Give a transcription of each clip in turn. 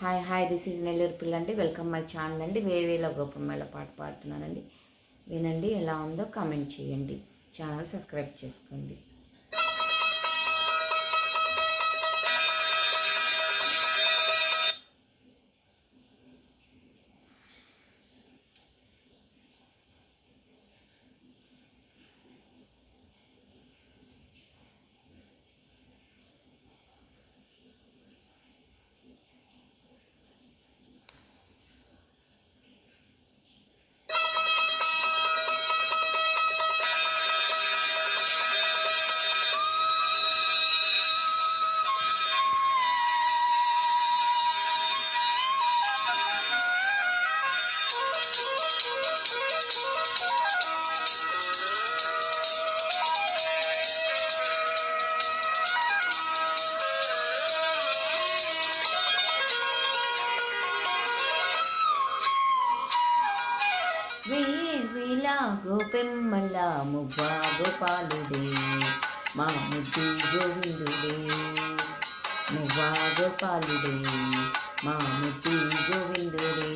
Hi hi this is Nellore పిల్ల అండి. Welcome my channel అండి. వేవేల గోపమ్మేళ పాట పాడుతున్నానండి. వినండి ఎలా ఉందో కామెంట్ చేయండి. ఛానల్ సబ్స్క్రైబ్ చేసుకోండి. వేవేల గోపెమ్మల మువ్వ గోపాలుడే మా ముద్దు గోవిందుడే మువ్వ గోపాలుడే మా ముద్దు గోవిందుడే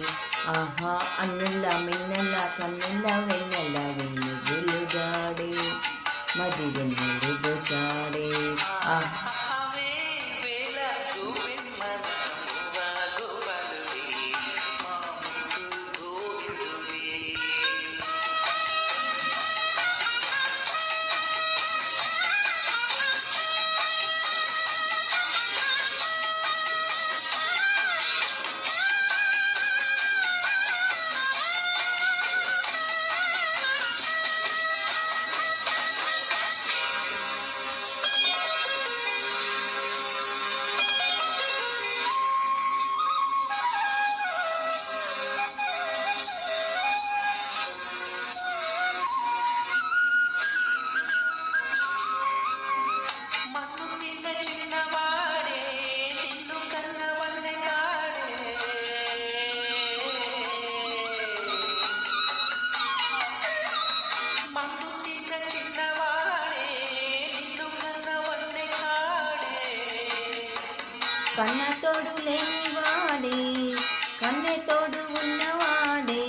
ఆహా అన్నుల మిన్నెల కన్నుల వెన్నెల వెన్ను వెలుగాడే మది వెన్నులు దోచాడే ఆహా కన్న తోడు లేనివాడే కన్నె తోడు ఉన్నవాడే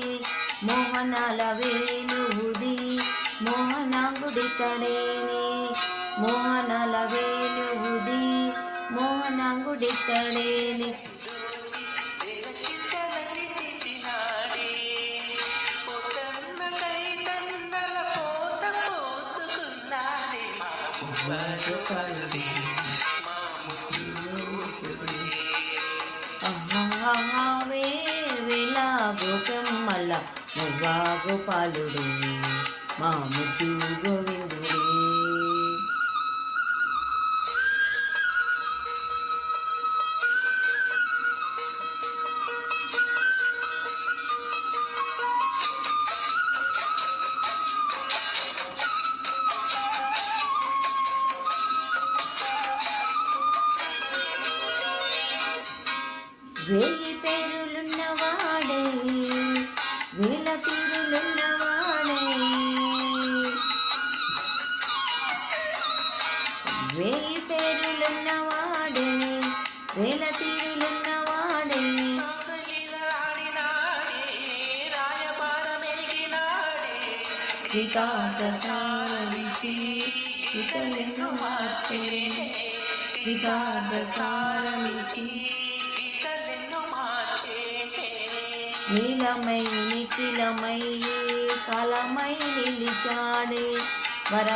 మోహనాల వేణువుది మోహనాంగుడి తడేని మోహనాల వేణువుది మోహనాంగుడి తడేనే Bye. వేలా గోపెమ్మల మువ్వా గోపాలుడే మా ముద్దు గోవిందుడే. వెయ్యి పేరులున్నవాడే തിരുനെല്ലവാണേ വേയി പേരിലെന്നവാടനെ വേല തിരുലെന്നവാടനെ ഹിതാക സാരമിച്ചി ഹിതലെന്നു മാച്ചേ ഹിതാക സാരമിച്ചി నీలమై నిఖిలమై కలమై నిలిచాడే వర